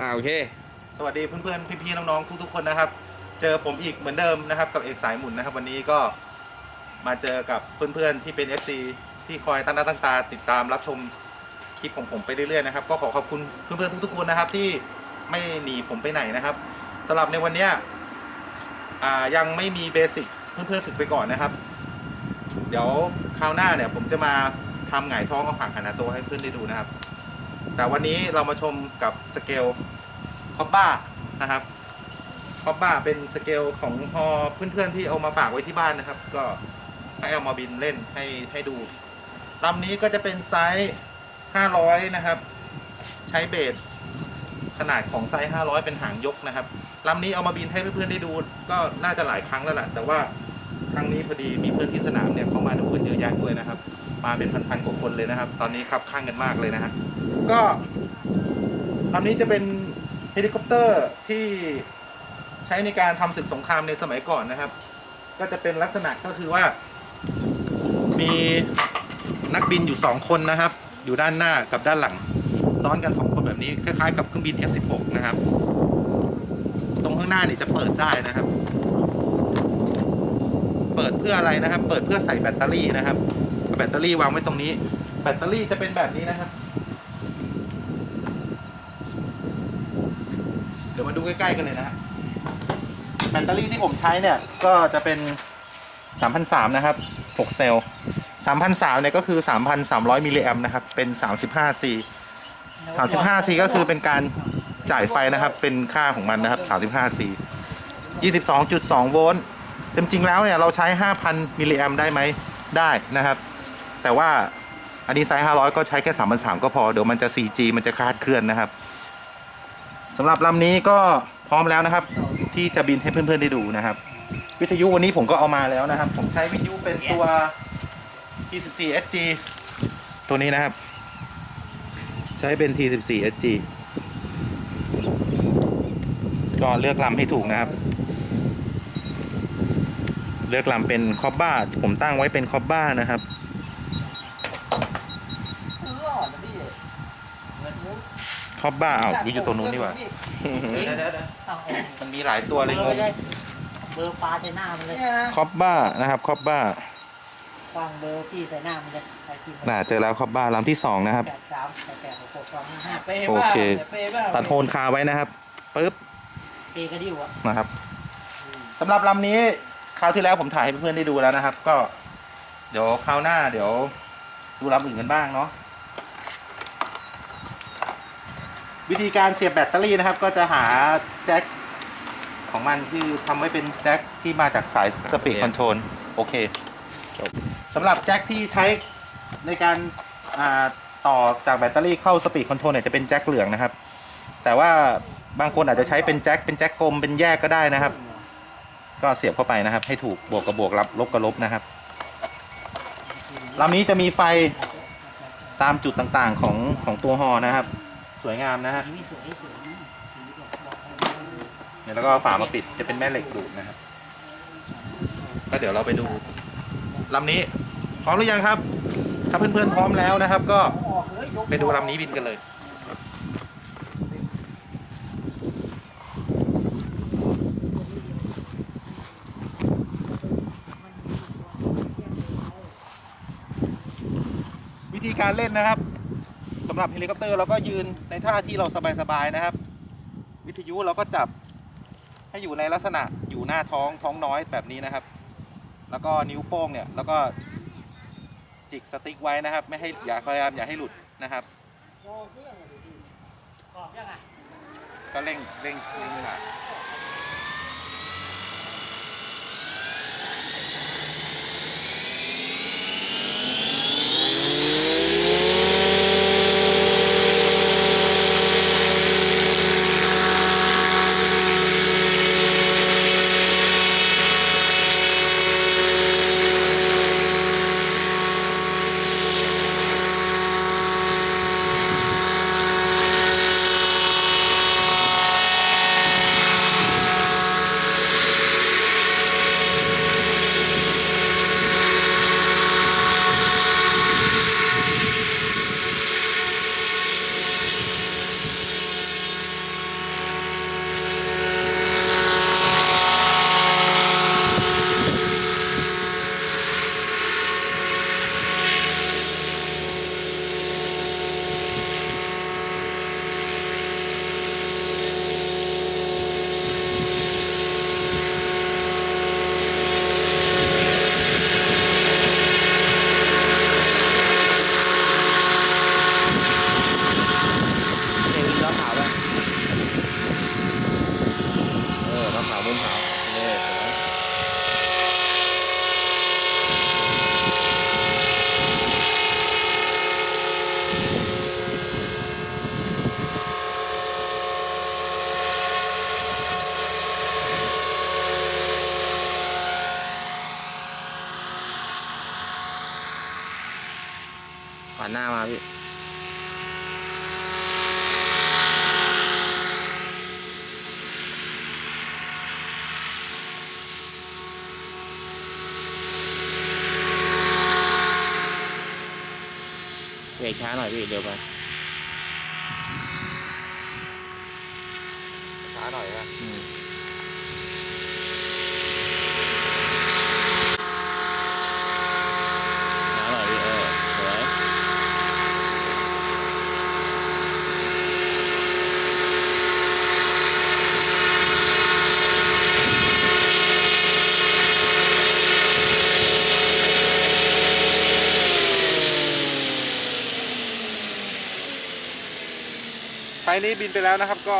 อ่าโอเค สวัสดีเพื่อนๆ พี่ๆ น้องๆ ทุกๆ คนนะครับ เจอผมอีกเหมือนเดิมนะครับ กับเอกสายหมุนนะครับ วันนี้ก็มาเจอกับเพื่อนๆ ที่เป็น FC ที่คอยตั้งหน้าตั้งตาติดตามรับชมคลิปของผมไปเรื่อยๆ นะครับ ก็ขอขอบคุณเพื่อนๆ ทุกๆ คนนะครับ ที่ไม่หนีผมไปไหนนะครับสำหรับในวันเนี้ยอ่ายังไม่มีเบสิกเพื่อนๆ ฝึกไปก่อนนะครับ เดี๋ยวคราวหน้าเนี่ยผมจะมาทำหงายท้องเอาหางหันหน้าตัวให้เพื่อนได้ดูนะครับ แต่วันนี้เรามาชมกับสเกลคอปบ้านะครับคอปบ้าเป็นสเกลของพอเพื่อนๆที่เอามาฝากไว้ที่บ้านนะครับ ก็ให้เอามาบินเล่นให้ให้ดูลำนี้ก็จะเป็นไซส์ 500 นะครับ ใช้เบสขนาดของไซส์ 500 เป็นหางยกนะครับลำนี้เอามาบินให้เพื่อนๆได้ดู ก็น่าจะหลายครั้งแล้วแหละแต่ว่าครั้งนี้พอดีมีเพื่อนที่สนามเนี่ยเขามาดูกันเยอะแยะด้วยนะครับ มาเป็นพันๆกว่าคนเลยนะครับ ตอนนี้ครับข้างกันมากเลยนะฮะ ก็ลำนี้จะเป็นเฮลิคอปเตอร์ที่ใช้ในการทำศึกสงครามในสมัยก่อนนะครับ ก็จะเป็นลักษณะก็คือว่า มีนักบินอยู่สองคนนะครับ อยู่ด้านหน้ากับด้านหลัง ซ้อนกันสองคนแบบนี้คล้ายๆกับเครื่องบิน F16 นะครับ ตรงข้างหน้าเนี่ยจะเปิดได้นะครับ เปิดเพื่ออะไรนะครับ เปิดเพื่อใส่แบตเตอรี่นะครับแบตเตอรี่วางไว้ตรงนี้ แบตเตอรี่จะเป็นแบบนี้นะครับ ดี๋ยวมาดูใกล้ๆกันเลยนะฮะแบตเตอรี่ที่ผมใช้เนี่ยก็จะเป็น 3,300 นะครับ 6 เซลล์ 3,300 เนี่ยก็คือ 3,300 มิลลิแอมป์นะครับ เป็น 35C 35C ก็คือเป็นการจ่ายไฟนะครับ เป็นค่าของมันนะครับ 35C 22.2 โวลต์จริงๆแล้วเนี่ยเราใช้ 5,000 มิลลิแอมป์ได้ไหม ได้นะครับ แต่ว่าอันนี้ไซส์500 ก็ใช้แค่ 3,300 ก็พอ เดี๋ยวมันจะ 4G มันจะคลาดเคลื่อนนะครับ สำหรับลำนี้ก็พร้อมแล้วนะครับ ที่จะบินให้เพื่อนๆได้ดูนะครับ วิทยุวันนี้ผมก็เอามาแล้วนะครับ ผมใช้วิทยุเป็นตัว T14 SG ตัวนี้นะครับ ใช้เป็น T14 SG ก็เลือกลำให้ถูกนะครับ เลือกลำเป็นคอบบ้า ผมตั้งไว้เป็นคอบบ้านะครับ คอบบ้าอ้าวอยู่ตัวนู้นนี่หว่ามันมีหลายตัวเลยงงเบอร์ฟ้าใส่หน้ามันเลยคอบบ้านะครับคอบบ้าฟังเบอร์พี่ใส่หน้ามันเลยใส่ที่น่าเจอแล้วคอบบ้าลำที่สองนะครับ แปดสามแปดแปดหกหกสองห้าห้าเปเปย์โอบ้าเค เปย์บ้าตัดโฮนคาไว้นะครับปึ๊บเปย์กระดิ่วอะนะครับสำหรับลำนี้คราวที่แล้วผมถ่ายให้เพื่อนๆได้ดูแล้วนะครับ ก็ เดี๋ยวคราวหน้าเดี๋ยว ดูลำอื่นกันบ้างเนาะ วิธีการเสียบแบตเตอรี่นะครับ ก็จะหาแจ็คของมันที่ทำไว้เป็นแจ็คที่มาจากสายสปีดคอนโทรลโอเคจบสำหรับแจ็คที่ใช้ในการต่อจากแบตเตอรี่เข้าสปีดคอนโทรลเนี่ยจะเป็นแจ็คเหลืองนะครับ แต่ว่าบางคนอาจจะใช้เป็นแจ็คเป็นแจ็คกลมเป็นแยกก็ได้นะครับ ก็เสียบเข้าไปนะครับ ให้ถูกบวกกับบวกลบลบกับลบนะครับลำนี้จะมีไฟตามจุดต่างๆของของตัวฮอนะครับ สวยงามนะฮะเนี่ยแล้วก็ฝามาปิดจะเป็นแม่เหล็กดูดนะครับก็เดี๋ยวเราไปดูลำนี้พร้อมหรือยังครับ ถ้าเพื่อนๆพร้อมแล้วนะครับ ก็ไปดูลำนี้บินกันเลยวิธีการเล่นนะครับำหรับเฮลิคอปเตอร์เราก็ยืนในท่าที่เราสบายๆนะครับ วิทยุเราก็จับให้อยู่ในลักษณะอยู่หน้าท้องท้องน้อยแบบนี้นะครับ แล้วก็นิ้วโป้งเนี่ยแล้วก็จิกสติ๊กไว้นะครับ ไม่ให้อย่าพยายามอย่าให้หลุดนะครับขอบยังอะก็เร่งเร่งเร่งมาผ่านหน้ามาพี่เบรกช้าหน่อยพี่เร็วไปช้าหน่อยนะ อืมช้าหน่อยพี่เออสวย ไฟนี้บินไปแล้วนะครับก็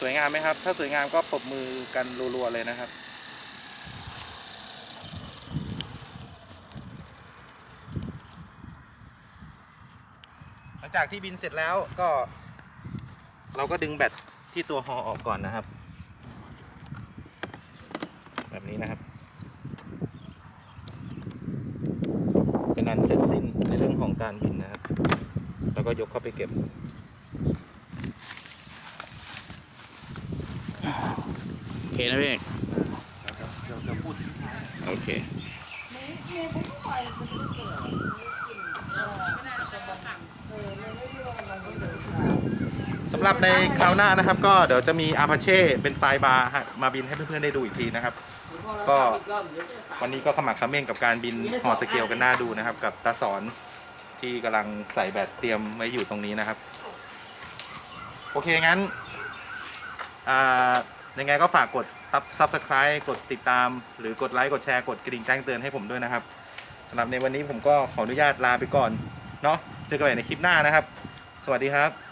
สวยงามไหมครับ ถ้าสวยงามก็ปรบมือกันรัวๆเลยนะครับ หลังจากที่บินเสร็จแล้วก็ เราก็ดึงแบตที่ตัวฮอออกก่อนนะครับ แบบนี้นะครับ เป็นอันเสร็จสิ้นในเรื่องของการบินนะครับ แล้วก็ยกเข้าไปเก็บ โอเค นะพี่เอกเดี๋ยวเดี๋ยวพูดโอเคสำหรับในคราวหน้านะครับ ก็เดี๋ยวจะมีอา p าเช่เป็นไฟล์บาร์ฮะมาบินให้เพื่อนๆได้ดูอีกทีนะครับ ก็วันนี้ก็ขมักเขม้นกับการบินฮอสเกลกันหน้าดูนะครับ กับตาสอนที่กำลังใส่แบตเตรียมไว้อยู่ตรงนี้นะครับ โอเคงั้นอ่า ยังไงก็ฝากกดซับสไคร b e กดติดตาม หรือกดไลค์กดแชร์กดกระดิ่งแจ้งเตือนให้ผมด้วยนะครับสำหรับในวันนี้ผมก็ขออนุญาตลาไปก่อนเนาะเจอกันใหม่ในคลิปหน้านะครับ สวัสดีครับ